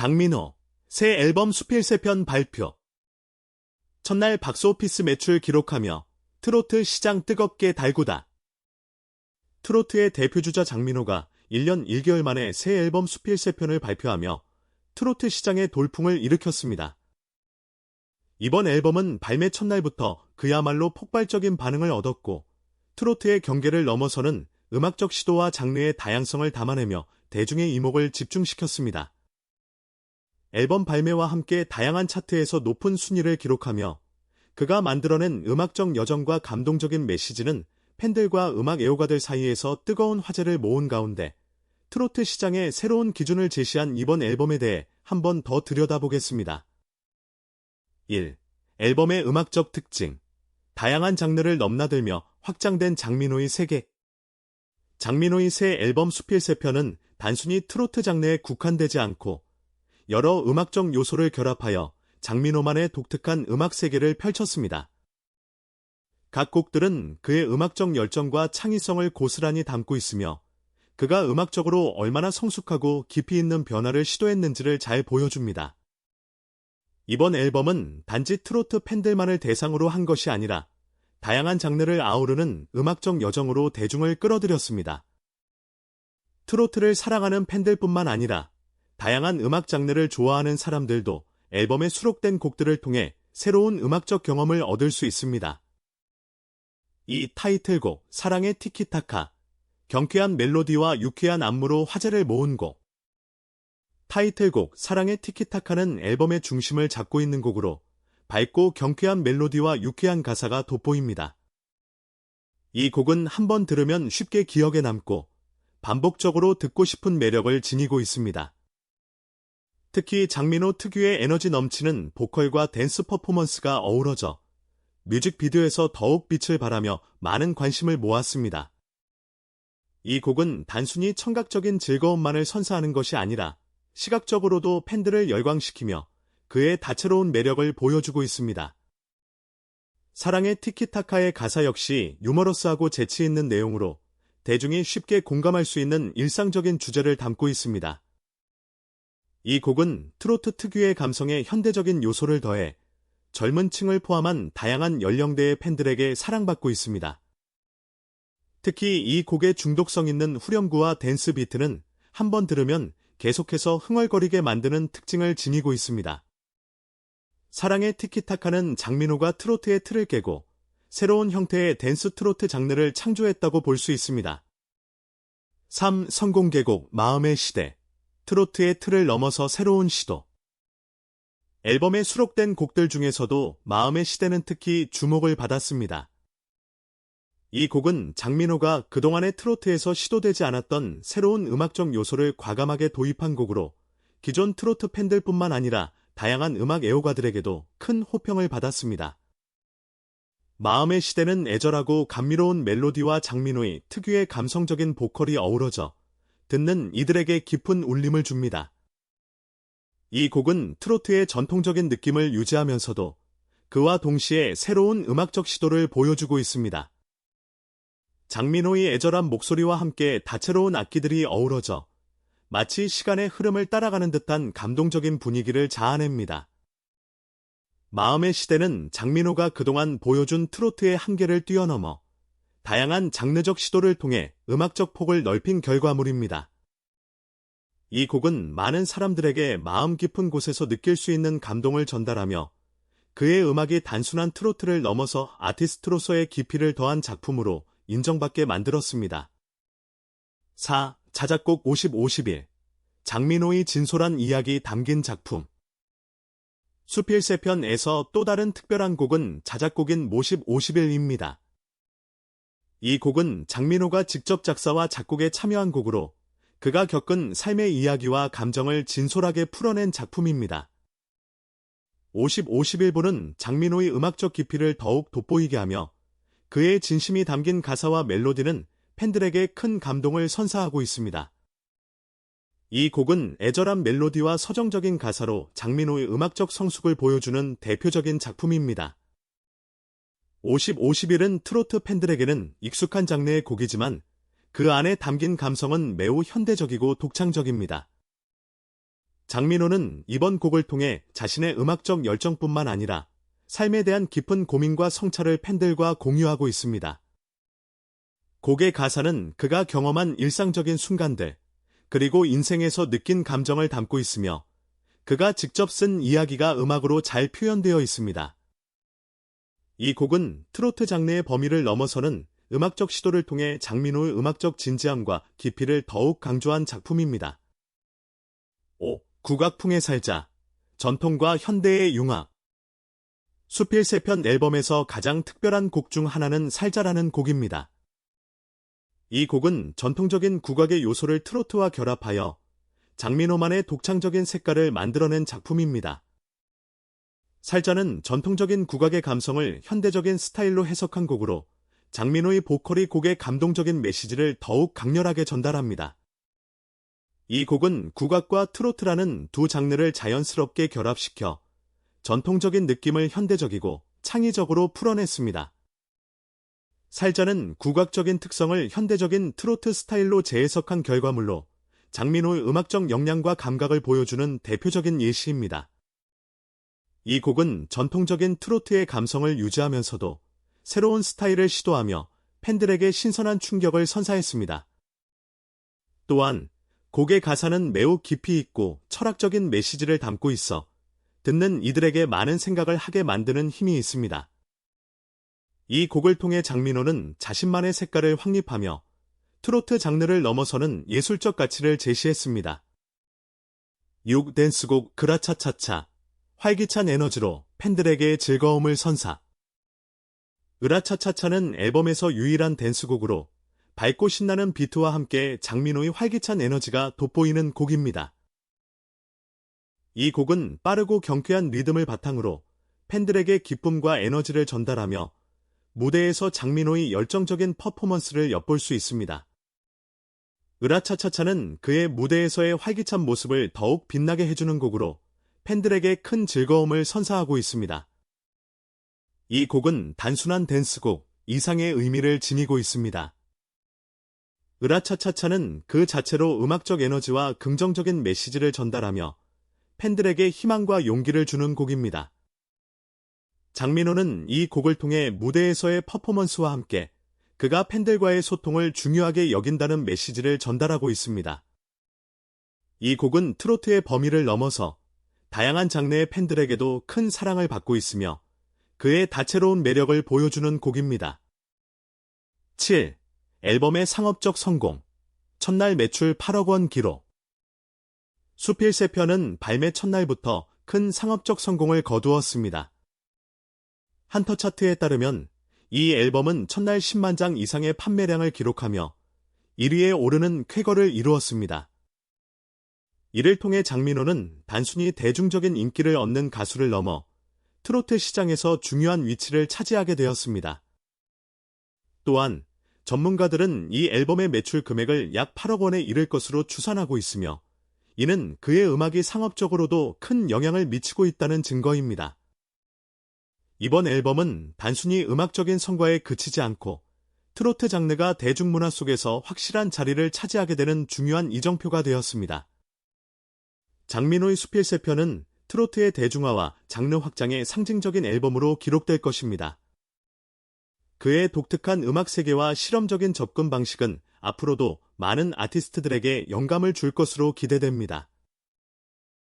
장민호, 새 앨범 수필세편 발표. 첫날 박스오피스 매출 기록하며 트로트 시장 뜨겁게 달구다. 트로트의 대표주자 장민호가 1년 1개월 만에 새 앨범 수필세편을 발표하며 트로트 시장의 돌풍을 일으켰습니다. 이번 앨범은 발매 첫날부터 그야말로 폭발적인 반응을 얻었고 트로트의 경계를 넘어서는 음악적 시도와 장르의 다양성을 담아내며 대중의 이목을 집중시켰습니다. 앨범 발매와 함께 다양한 차트에서 높은 순위를 기록하며 그가 만들어낸 음악적 여정과 감동적인 메시지는 팬들과 음악 애호가들 사이에서 뜨거운 화제를 모은 가운데 트로트 시장의 새로운 기준을 제시한 이번 앨범에 대해 한 번 더 들여다보겠습니다. 1. 앨범의 음악적 특징. 다양한 장르를 넘나들며 확장된 장민호의 세계. 장민호의 새 앨범 수필 세편은 단순히 트로트 장르에 국한되지 않고 여러 음악적 요소를 결합하여 장민호만의 독특한 음악 세계를 펼쳤습니다. 각 곡들은 그의 음악적 열정과 창의성을 고스란히 담고 있으며 그가 음악적으로 얼마나 성숙하고 깊이 있는 변화를 시도했는지를 잘 보여줍니다. 이번 앨범은 단지 트로트 팬들만을 대상으로 한 것이 아니라 다양한 장르를 아우르는 음악적 여정으로 대중을 끌어들였습니다. 트로트를 사랑하는 팬들뿐만 아니라 다양한 음악 장르를 좋아하는 사람들도 앨범에 수록된 곡들을 통해 새로운 음악적 경험을 얻을 수 있습니다. 이 타이틀곡 사랑의 티키타카 경쾌한 멜로디와 유쾌한 안무로 화제를 모은 곡 타이틀곡 사랑의 티키타카는 앨범의 중심을 잡고 있는 곡으로 밝고 경쾌한 멜로디와 유쾌한 가사가 돋보입니다. 이 곡은 한 번 들으면 쉽게 기억에 남고 반복적으로 듣고 싶은 매력을 지니고 있습니다. 특히 장민호 특유의 에너지 넘치는 보컬과 댄스 퍼포먼스가 어우러져 뮤직비디오에서 더욱 빛을 발하며 많은 관심을 모았습니다. 이 곡은 단순히 청각적인 즐거움만을 선사하는 것이 아니라 시각적으로도 팬들을 열광시키며 그의 다채로운 매력을 보여주고 있습니다. 사랑의 티키타카의 가사 역시 유머러스하고 재치 있는 내용으로 대중이 쉽게 공감할 수 있는 일상적인 주제를 담고 있습니다. 이 곡은 트로트 특유의 감성에 현대적인 요소를 더해 젊은 층을 포함한 다양한 연령대의 팬들에게 사랑받고 있습니다. 특히 이 곡의 중독성 있는 후렴구와 댄스 비트는 한 번 들으면 계속해서 흥얼거리게 만드는 특징을 지니고 있습니다. 사랑의 티키타카는 장민호가 트로트의 틀을 깨고 새로운 형태의 댄스 트로트 장르를 창조했다고 볼 수 있습니다. 3. 성공계곡 마음의 시대 트로트의 틀을 넘어서 새로운 시도 앨범에 수록된 곡들 중에서도 마음의 시대는 특히 주목을 받았습니다. 이 곡은 장민호가 그동안의 트로트에서 시도되지 않았던 새로운 음악적 요소를 과감하게 도입한 곡으로 기존 트로트 팬들뿐만 아니라 다양한 음악 애호가들에게도 큰 호평을 받았습니다. 마음의 시대는 애절하고 감미로운 멜로디와 장민호의 특유의 감성적인 보컬이 어우러져 듣는 이들에게 깊은 울림을 줍니다. 이 곡은 트로트의 전통적인 느낌을 유지하면서도 그와 동시에 새로운 음악적 시도를 보여주고 있습니다. 장민호의 애절한 목소리와 함께 다채로운 악기들이 어우러져 마치 시간의 흐름을 따라가는 듯한 감동적인 분위기를 자아냅니다. 마음의 시대는 장민호가 그동안 보여준 트로트의 한계를 뛰어넘어 다양한 장르적 시도를 통해 음악적 폭을 넓힌 결과물입니다. 이 곡은 많은 사람들에게 마음 깊은 곳에서 느낄 수 있는 감동을 전달하며 그의 음악이 단순한 트로트를 넘어서 아티스트로서의 깊이를 더한 작품으로 인정받게 만들었습니다. 4. 자작곡 50-51 장민호의 진솔한 이야기 담긴 작품 수필세편에서 또 다른 특별한 곡은 자작곡인 모십 50일입니다. 이 곡은 장민호가 직접 작사와 작곡에 참여한 곡으로 그가 겪은 삶의 이야기와 감정을 진솔하게 풀어낸 작품입니다. 50-51부는 장민호의 음악적 깊이를 더욱 돋보이게 하며 그의 진심이 담긴 가사와 멜로디는 팬들에게 큰 감동을 선사하고 있습니다. 이 곡은 애절한 멜로디와 서정적인 가사로 장민호의 음악적 성숙을 보여주는 대표적인 작품입니다. 50-51은 트로트 팬들에게는 익숙한 장르의 곡이지만 그 안에 담긴 감성은 매우 현대적이고 독창적입니다. 장민호는 이번 곡을 통해 자신의 음악적 열정뿐만 아니라 삶에 대한 깊은 고민과 성찰을 팬들과 공유하고 있습니다. 곡의 가사는 그가 경험한 일상적인 순간들, 그리고 인생에서 느낀 감정을 담고 있으며 그가 직접 쓴 이야기가 음악으로 잘 표현되어 있습니다. 이 곡은 트로트 장르의 범위를 넘어서는 음악적 시도를 통해 장민호의 음악적 진지함과 깊이를 더욱 강조한 작품입니다. 5. 국악풍의 살자 전통과 현대의 융합 수필 세편 앨범에서 가장 특별한 곡 중 하나는 살자라는 곡입니다. 이 곡은 전통적인 국악의 요소를 트로트와 결합하여 장민호만의 독창적인 색깔을 만들어낸 작품입니다. 살자는 전통적인 국악의 감성을 현대적인 스타일로 해석한 곡으로 장민호의 보컬이 곡의 감동적인 메시지를 더욱 강렬하게 전달합니다. 이 곡은 국악과 트로트라는 두 장르를 자연스럽게 결합시켜 전통적인 느낌을 현대적이고 창의적으로 풀어냈습니다. 살자는 국악적인 특성을 현대적인 트로트 스타일로 재해석한 결과물로 장민호의 음악적 역량과 감각을 보여주는 대표적인 예시입니다. 이 곡은 전통적인 트로트의 감성을 유지하면서도 새로운 스타일을 시도하며 팬들에게 신선한 충격을 선사했습니다. 또한 곡의 가사는 매우 깊이 있고 철학적인 메시지를 담고 있어 듣는 이들에게 많은 생각을 하게 만드는 힘이 있습니다. 이 곡을 통해 장민호는 자신만의 색깔을 확립하며 트로트 장르를 넘어서는 예술적 가치를 제시했습니다. 6. 댄스곡 그라차차차 활기찬 에너지로 팬들에게 즐거움을 선사 으라차차차는 앨범에서 유일한 댄스곡으로 밝고 신나는 비트와 함께 장민호의 활기찬 에너지가 돋보이는 곡입니다. 이 곡은 빠르고 경쾌한 리듬을 바탕으로 팬들에게 기쁨과 에너지를 전달하며 무대에서 장민호의 열정적인 퍼포먼스를 엿볼 수 있습니다. 으라차차차는 그의 무대에서의 활기찬 모습을 더욱 빛나게 해주는 곡으로 팬들에게 큰 즐거움을 선사하고 있습니다. 이 곡은 단순한 댄스곡 이상의 의미를 지니고 있습니다. 으라차차차는 그 자체로 음악적 에너지와 긍정적인 메시지를 전달하며 팬들에게 희망과 용기를 주는 곡입니다. 장민호는 이 곡을 통해 무대에서의 퍼포먼스와 함께 그가 팬들과의 소통을 중요하게 여긴다는 메시지를 전달하고 있습니다. 이 곡은 트로트의 범위를 넘어서 다양한 장르의 팬들에게도 큰 사랑을 받고 있으며 그의 다채로운 매력을 보여주는 곡입니다. 7. 앨범의 상업적 성공 첫날 매출 8억 원 기록 수필 세 편은 발매 첫날부터 큰 상업적 성공을 거두었습니다. 한터 차트에 따르면 이 앨범은 첫날 10만 장 이상의 판매량을 기록하며 1위에 오르는 쾌거를 이루었습니다. 이를 통해 장민호는 단순히 대중적인 인기를 얻는 가수를 넘어 트로트 시장에서 중요한 위치를 차지하게 되었습니다. 또한 전문가들은 이 앨범의 매출 금액을 약 8억 원에 이를 것으로 추산하고 있으며 이는 그의 음악이 상업적으로도 큰 영향을 미치고 있다는 증거입니다. 이번 앨범은 단순히 음악적인 성과에 그치지 않고 트로트 장르가 대중문화 속에서 확실한 자리를 차지하게 되는 중요한 이정표가 되었습니다. 장민호의 수필 세편은 트로트의 대중화와 장르 확장의 상징적인 앨범으로 기록될 것입니다. 그의 독특한 음악 세계와 실험적인 접근 방식은 앞으로도 많은 아티스트들에게 영감을 줄 것으로 기대됩니다.